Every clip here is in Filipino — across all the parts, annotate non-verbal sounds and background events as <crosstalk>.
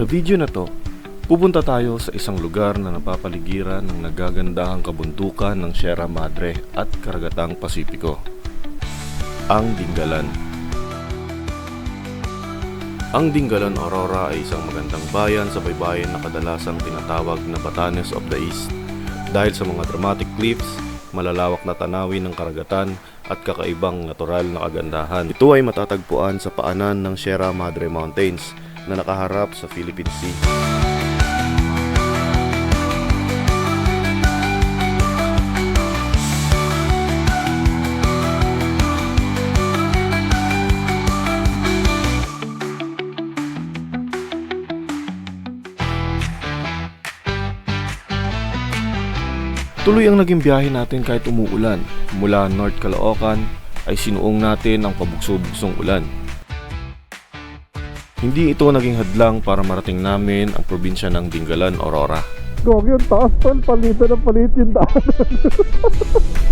Sa video na to, pupunta tayo sa isang lugar na napapaligiran ng nagagandahang kabundukan ng Sierra Madre at Karagatang Pasipiko. Ang Dinggalan. Ang Dinggalan Aurora ay isang magandang bayan sa baybayin na kadalasang tinatawag na Batanes of the East dahil sa mga dramatic cliffs, malalawak na tanawin ng karagatan at kakaibang natural na kagandahan. Ito ay matatagpuan sa paanan ng Sierra Madre Mountains na nakaharap sa Philippine Sea. Tuloy ang naging biyahe natin kahit umuulan. Mula North Caloocan ay sinuong natin ang pabugso-bugsong ulan. Hindi ito naging hadlang para marating namin ang probinsya ng Dingalan, Aurora. Gog yung taas tol, palito na palit yung daan. <laughs>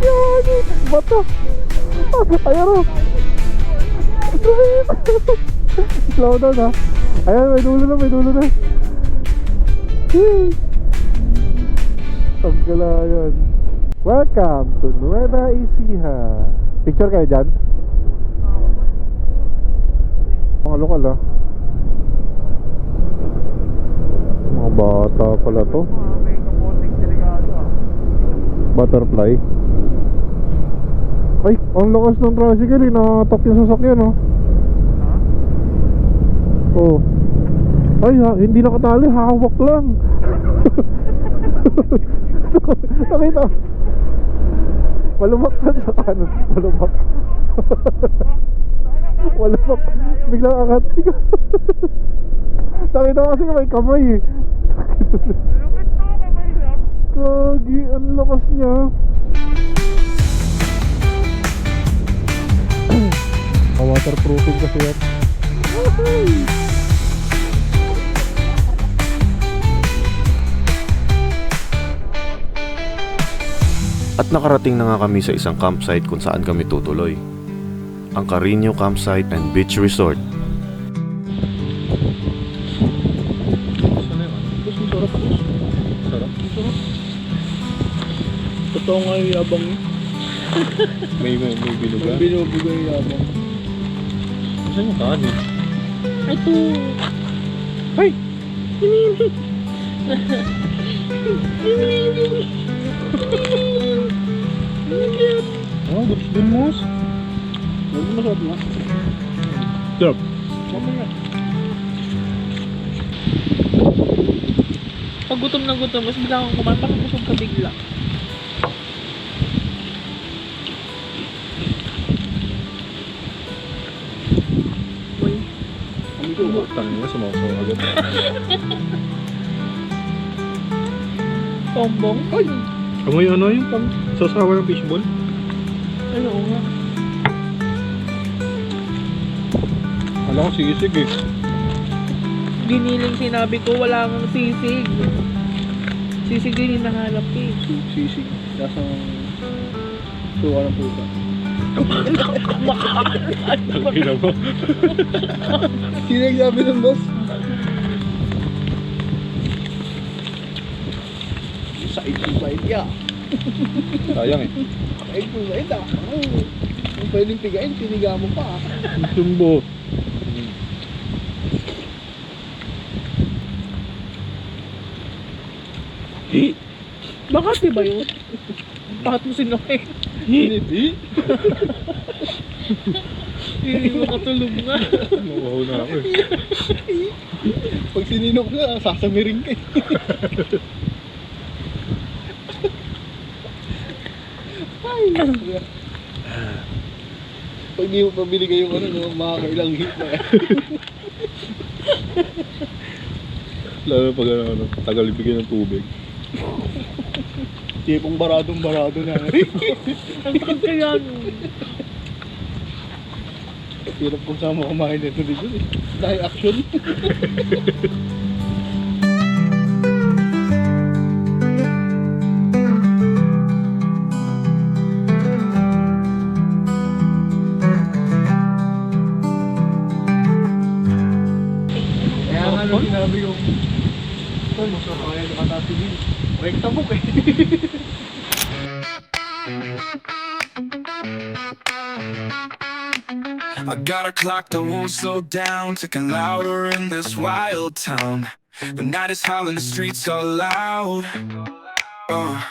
Yan, bato. Ayan o. Slow down ha. Ayan, may dulo na, may dulo na. Taggala yun. Welcome to Nueva Ecija. Picture kayo dyan? Mga lokal ah. Mga bata pala to. Butterfly. Ay, ang lakas ng tricycle eh. Nakatak yung sasakyan oh. Oh. Ay, ha, hindi nakatali. Hawak lang. <laughs> Nakita. Malumak pa sa kanan. Malumak. Malumak. Biglang angat. <laughs> Nakita ko kasi may kamay eh. Kagi, ang lakas niya. <clears throat> Waterproofing kasi yan. At nakarating na nga kami sa isang campsite kung saan kami tutuloy. Ang Carino Campsite and Beach Resort. Totoo nga yung yabang niya. <laughs> May, may, may binuga. Ang binubuga yung yabang. Saan yung kanin? Ito. Ay! <laughs> Oh, gusto din mo. Huwag mo masyado nga. Sarap. Sama nga. Pag gutom na gutom, mas bigla akong kumain, parang busog ka bigla. Uy, Kami ko, tanong mo, sumasaw agad. tombong. Ay! Amoy ano yung pang sasawa ng fishball? Ay, oo nga. Alam ko sigisig eh. Giniling sinabi ko, wala kang sisig. Sisig din yung nahanap eh. Sisig. Nasa suwa ng puta. <laughs> Mo. Sino nagsabi ng boss? Side to side ya. Sayang eh. Ay, po ba ito? Kung pwedeng pigain, piniga mo pa. Sumbo. <laughs> Bakit ba yun? Bakit mo sinukay? Hindi. <laughs> Hindi mo katulog nga. Nawaw na ako eh. <laughs> Pag sininok na, sasamiring ka. Ay, Pag di mo pa binigay yung ano, no, makakailang hit na yan. <laughs> Lalo pag ano, ano, tagal ibigay ng tubig. Tipong baradong barado na. <laughs> Ang takot kaya nun. Hirap kung saan mo kumain nito dito. Dahil action. <laughs> I got a clock that won't slow down, ticking louder in this wild town. The night is howling, the streets are loud. Uh,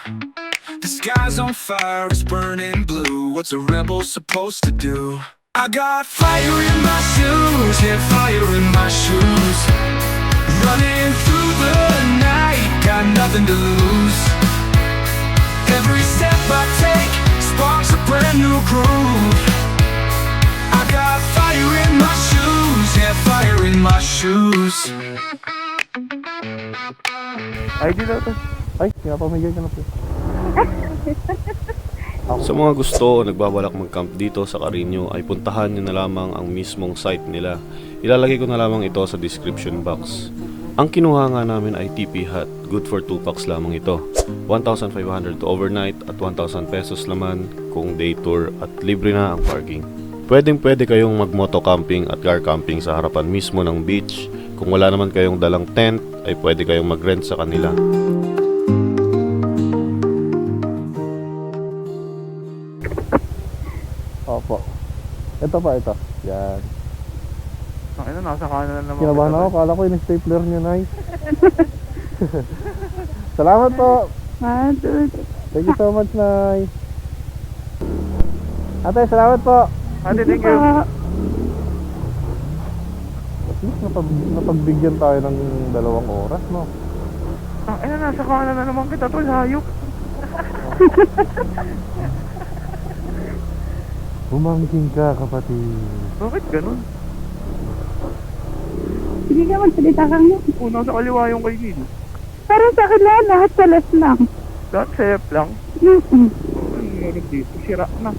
the sky's on fire, it's burning blue. What's a rebel supposed to do? I got fire in my shoes, yeah, fire in my shoes. Running through the night, got nothing to lose. Every step I take sparks a brand new groove. I got fire in my shoes, yeah, fire in my shoes. Ay, di na to. Ay, pinapamigay ka na po. Sa mga gusto o nagbabalak mag-camp dito sa Carino ay puntahan nyo na lamang ang mismong site nila. Ilalagay ko na lamang ito sa description box. Ang kinuha nga namin ay TP Hut. Good for 2 packs lamang ito. 1,500 to overnight at 1,000 pesos naman kung day tour at libre na ang parking. Pwedeng pwede kayong mag-moto camping at car camping sa harapan mismo ng beach. Kung wala naman kayong dalang tent ay pwede kayong mag-rent sa kanila. Opo. Ito pa, ito. Yan. Ay na, nasa kanan na naman. Kinabahan ako, kala ko yung stapler niya, nice. <laughs> Salamat po. Thank you so much, Nay. Ate, salamat po. Ate, thank you. At least napag, napagbigyan tayo ng dalawang oras, no? Ay na, nasa kanan na naman kita tol, hayop. <laughs> Bumangking ka, kapatid. Bakit ganun? Sige ka, magsalita kang yun. Oo, nasa kaliwa yung kay Neil. Pero sa akin lahat, lahat sa left lang. Lahat safe lang. Mm-mm. Oo, ang meron dito, sira na.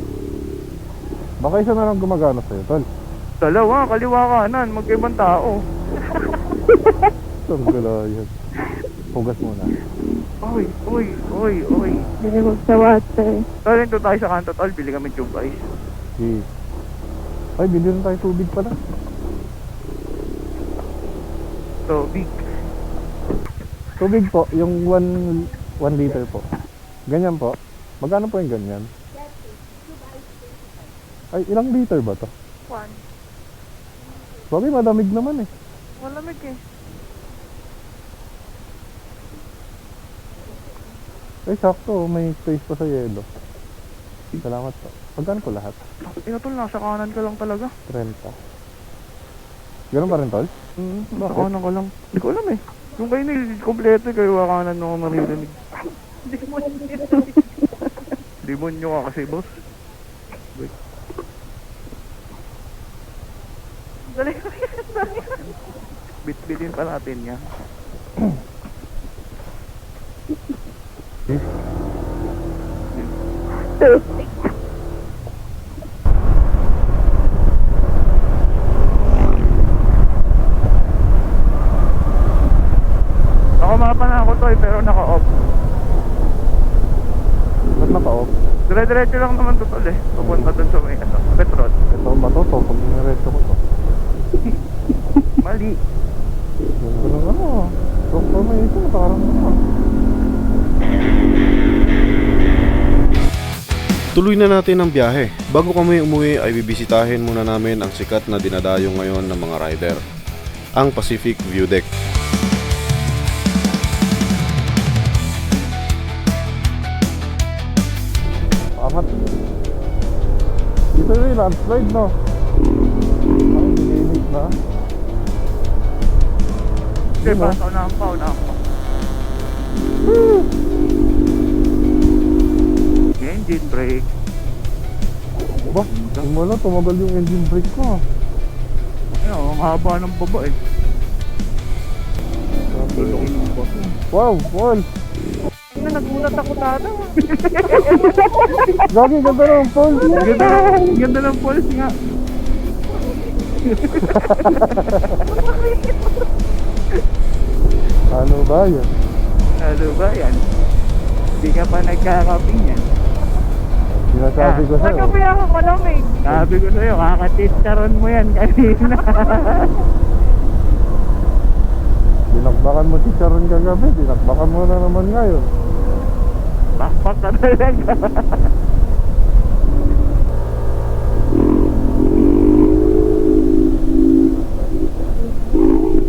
Baka isa na lang gumagana sa'yo, tol. Dalawa, kaliwa kanan, magkaibang tao. <laughs> Saan gala yan? Hugas muna. Oy, oy, oy, oy. Sige, huwag sa water. Tol, ito tayo sa kanto, tol. Bili kami tube ice. Okay. Ay, bili rin tayo tubig pala. So, big. Tubig po, yung 1 1 liter po. Ganyan po. Magkano po yung ganyan? Ay, ilang liter ba to? One. Sabi, madamig naman eh. Malamig eh. Ay, sakto. May space pa sa yelo. Salamat po. Magkano po lahat? Ina tol, nasa kanan ka lang talaga. 30. Ganun pa rin, tol? Hmm, Bakit? kanan ka lang. Hindi ko alam eh. Yung kay Neil, kompleto eh, kayo kanan nung maririnig. <laughs> Demonyo ka kasi, boss. Wait. Bit-bitin pa natin yan. <clears throat> Nakamapa na ako tol, pero naka-off. Ba't naka-off? Dire-diretso lang naman to tol eh. Papunta dun sa may ano, petrol. Ito ba to? to pag nirecho ko to. <laughs> Mali. Yung ganun ano. Doktor may ito. Parang ano. Tuloy na natin ang biyahe. Bago kami umuwi ay bibisitahin muna namin ang sikat na dinadayo ngayon ng mga rider. Ang Pacific View Deck. Landslide, no? Ang dinilig na. Okay, pa, unahan pa, unahan pa. Engine brake. Ba, lang, tumagal yung engine brake ko. Ayun, ang haba ng baba eh. Wow, Paul! Ano, nagulat ako tata. <laughs> Gagi, ganda ng Paul! Ganda, ganda ng pulse nga. <laughs> Ano ba yan? Ano ba yan? Hindi ka pa nagkakaping yan. Sinasabi ko sa'yo. Nagkape ako malamig. Sabi ko sa'yo, kakatistaron mo yan kanina. <laughs> Di Dinakbakan mo si Sharon kagabi, dinakbakan mo na naman ngayon. Backpack ka talaga.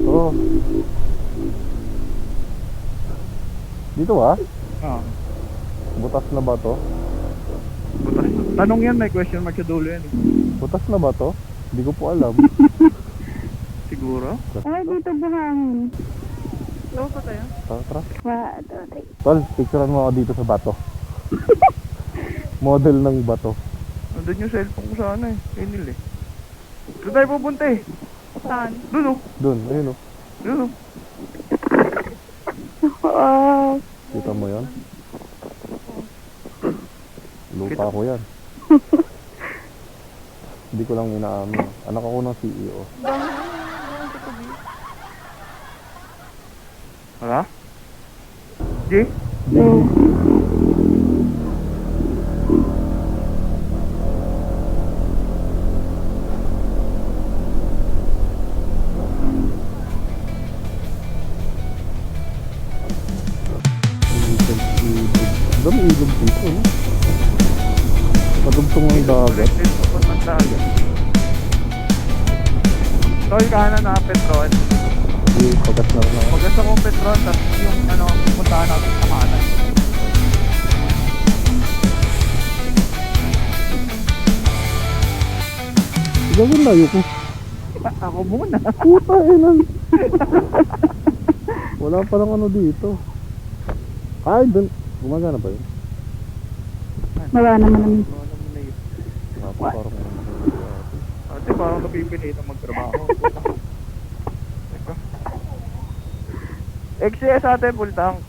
Oh. Dito ah, Ah, butas na ba to? butas. Tanong yan, may question mark sa dulo yan. eh. Butas na ba to? Hindi ko po alam. <laughs> Siguro? Ay, dito buhangin. Low pa tayo. Tara, tara. One, two, three. Tol, picturean mo ako dito sa bato. <laughs> Model ng bato. Nandun yung cellphone ko sa ano eh. Enil eh. Doon tayo pupunta eh. Saan? Doon oh. Dun, ayun oh. Doon oh. Oh, Kita mo yan? Lupa ko yan. <laughs> Hindi ko lang inaamin. Anak ako ng CEO. Wala? G? no. Tol, kanan na Petron. Hindi, pagat na rin ako. Pagkas ako Petron, tapos yung ano, pumuntahan natin sa kanan. Gawin layo ko. Ah, Ako muna. Puta, ilan. <laughs> Wala pa lang ano dito. Ay, dun. Gumagana ba yun? Wala naman namin. Ano mo na yun? Po, parang ano. Ate, parang napipilit ang magtrabaho. Teka. XCS ate, full tank.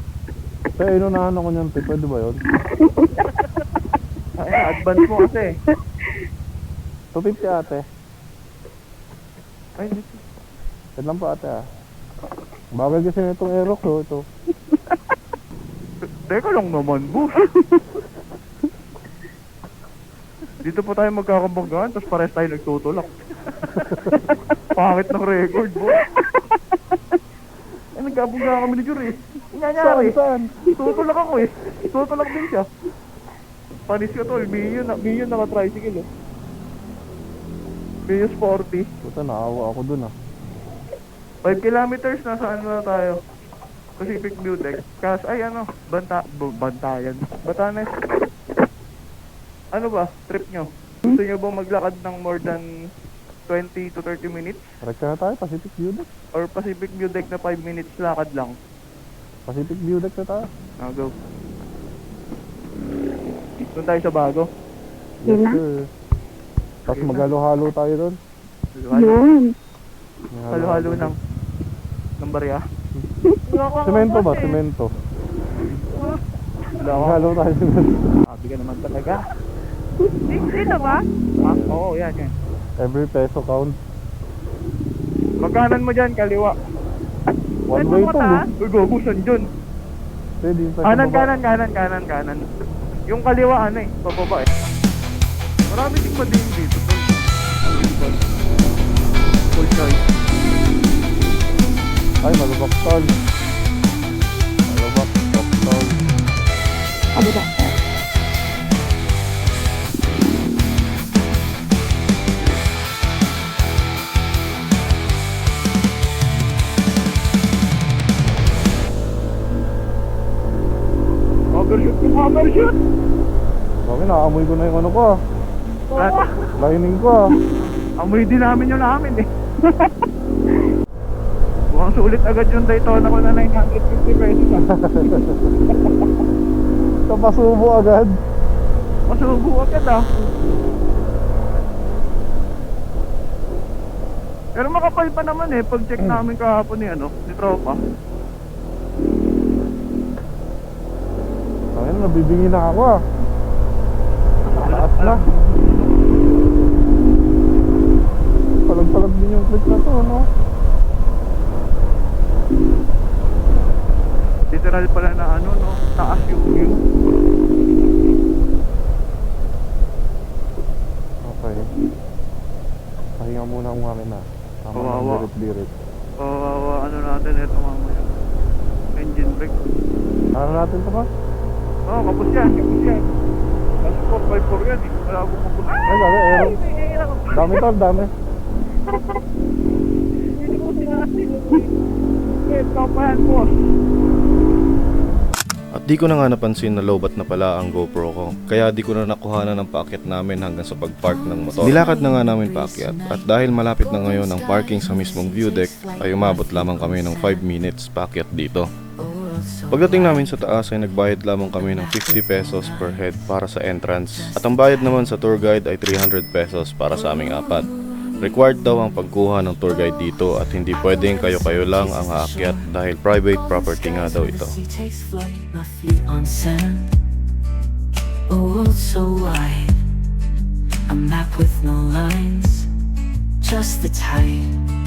Kaya inunahan ako niyan, te. Pwede ba yun? Ay, advance mo kasi. 250 ate. Ay, dito. Yan lang po ate ah. Bagay kasi nitong Aerox oh, ito. Teka lang naman, boss. Dito po tayo magkakabanggaan, tapos pares tayo nagtutulak. <laughs> Pangit ng record, boss. Eh, nagkabangga kami ni Jure. Saan, Nangyari. saan? Tutulak ako eh. Tutulak din siya. Panis ko tol, Mio, na, Mio naka-tricycle eh. Mio Sporty. Puta, naawa ako dun ah. 5 kilometers, nasa ano na tayo? Pacific View Deck. Kas, ay ano, Banta, Bantayan. Batanes. Ano ba, trip nyo? Gusto nyo ba maglakad ng more than 20 to 30 minutes? Rekta na tayo, Pacific View Deck. Or Pacific View Deck na 5 minutes lakad lang? Pacific View Deck na tayo. Ah, go. Doon tayo sa bago. Yun na. sir. Tapos maghalo-halo tayo doon. Yun. May Halo-halo ng ng barya. <laughs> Semento ba? Semento. Wala. Maghalo tayo semento. Sabi ka naman talaga. Dito ba? Ah, oo, yan, yan. Every peso counts. Magkanan mo dyan, kaliwa. One way to. no? Uy, gogo, saan dyan? Pwede yung sa Kanan, kanan, kanan, kanan, kanan. Yung kaliwa, ano eh, pababa eh. Marami ding padiin dito. tol. Full choice. Ay, malubak tol. Malubak, tol. Kabila. Overshoot yung overshoot! Naamoy ko na yung ano ko. At Lining ko amoy din namin yung namin eh. <laughs> Mukhang sulit agad yung Daytona ko na 950 pesos ah. <laughs> Kapasubo agad. Masubo agad ah. Pero makapal pa naman eh, pag check namin kahapon ni ano, ni Tropa. Nabibingi na ako ah. Taas na. Palag-palag din yung clip na to, no? Literal pala na ano, no, taas yung view. Okay. Pahinga muna ang mga na. Tama Kawawa. ng birit-birit. Kawawa, ano natin ito mamaya. tubig. Para natin ito ba? Oo, oh, kapos yan, kapos yan. Kasi 4x4 yan eh. Wala akong kapos. Ay, dami, aero. Boss. At di ko na nga napansin na lowbat na pala ang GoPro ko. Kaya di ko na nakuhanan ng paakyat namin hanggang sa pagpark ng motor. Nilakad na nga namin paakyat at dahil malapit na ngayon ang parking sa mismong view deck ay umabot lamang kami ng 5 minutes paakyat dito. Pagdating namin sa taas ay nagbayad lamang kami ng 50 pesos per head para sa entrance. At ang bayad naman sa tour guide ay 300 pesos para sa aming apat. Required daw ang pagkuha ng tour guide dito at hindi pwedeng kayo-kayo lang ang aakyat dahil private property nga daw ito. Sea takes flight, my feet on sand. A world so wide, a map with no lines, just the tide.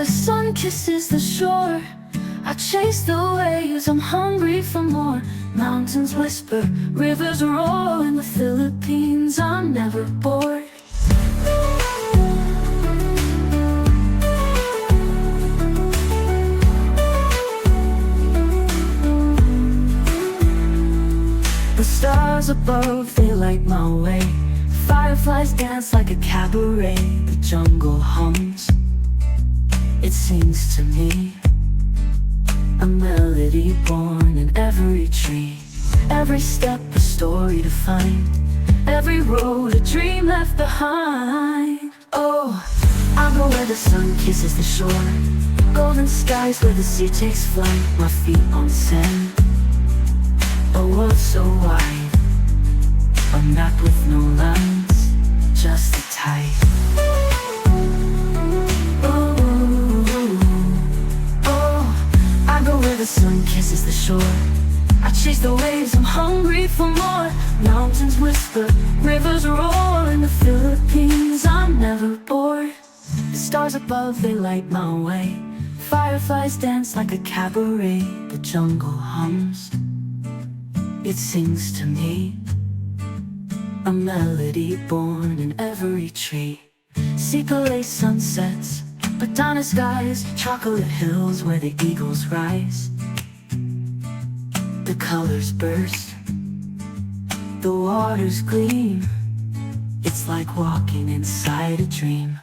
The sun kisses the shore. I chase the waves, I'm hungry for more. Mountains whisper, rivers roar. In the Philippines, I'm never bored. The stars above, they light my way. Fireflies dance like a cabaret. The jungle hums, it sings to me. A melody born in every tree. Every step a story to find. Every road a dream left behind. Oh, I go where the sun kisses the shore. Golden skies where the sea takes flight. My feet on sand. A world so wide, a map with no lines, just a tide. The sun kisses the shore. I chase the waves, I'm hungry for more. Mountains whisper, rivers roar. In the Philippines, I'm never bored. The stars above, they light my way. Fireflies dance like a cabaret. The jungle hums. It sings to me a melody born in every tree. Sequoia sunsets, banana skies, chocolate hills where the eagles rise. The colors burst, the waters gleam. It's like walking inside a dream.